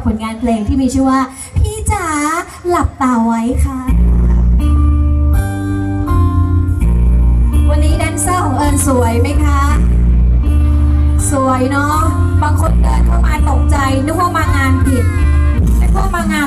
ับผลงานเพลงที่มีชื่อว่า พี่จ๋าหลับตาไว้ค่ะ วันนี้แดนเซอร์ของเอิญสวยไหมคะ สวยเนาะบางคนเดินเข้ามาตกใจนึกว่ามางานผิดนึกว่ามางาน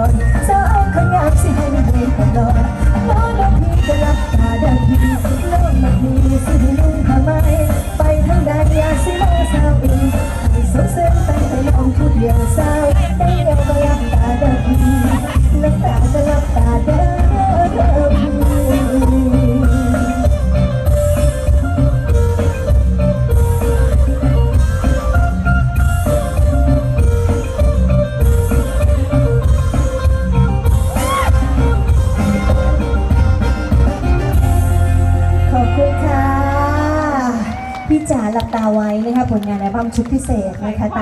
อนใอบคุณค่ะ พี่จ๋าหลับตาไว้นะคะผลงานในบัมชุดพิเศษนะคะ